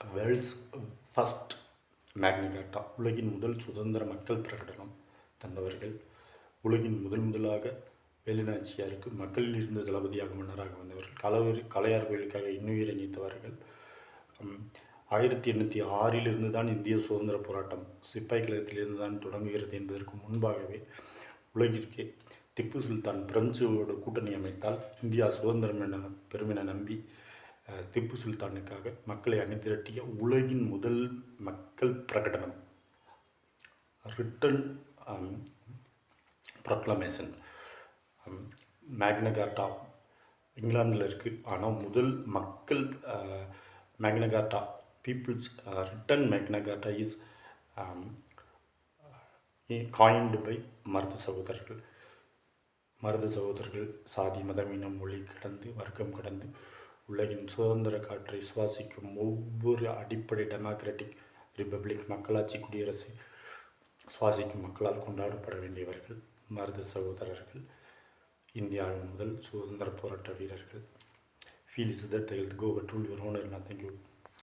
World's first மேக்னிகாட்டா உலகின் முதல் சுதந்திர மக்கள் பிரகடனம் தந்தவர்கள். உலகின் முதல் முதலாக வேலுநாச்சியாருக்கு மக்களில் இருந்து தளபதியாக மன்னராக வந்தவர்கள். கலவர் கலையார் கோயிலுக்காக இன்னுயிரை நீத்தவர்கள். ஆயிரத்தி எண்ணூற்றி ஆறிலிருந்து தான் இந்திய சுதந்திர போராட்டம் சிப்பாய் கழகத்திலிருந்து தான் தொடங்குகிறது என்பதற்கு முன்பாகவே உலகிற்கே திப்பு சுல்தான் பிரெஞ்சோட கூட்டணி அமைத்தால் இந்தியா சுதந்திரம் என பெருமென நம்பி திப்பு சுல்தானுக்காக மக்களை அணிதிரட்டிய உலகின் முதல் மக்கள் பிரகடனம். ரிட்டன் ப்ரொக்ளமேஷன் மேக்னகார்டா இங்கிலாந்தில் இருக்குது ஆனால் முதல் மக்கள் Magna Carta people's written Magna Carta is coined by மருத சகோதரர்கள். மருத சகோதரர்கள் சாதி மதம் இனம் மொழி கடந்து வர்க்கம் கடந்து உலகின் சுதந்திர காற்றை சுவாசிக்கும் ஒவ்வொரு அடிப்படை டெமோக்ராட்டிக் ரிப்பப்ளிக் மக்களாட்சி குடியரசு சுவாசிக்கும் மக்களால் கொண்டாடப்பட வேண்டியவர்கள் மருது சகோதரர்கள் இந்தியாவின் முதல் சுதந்திர போராட்ட வீரர்கள். Feel is that they'll go but rule your owner நான் தேங்க்யூ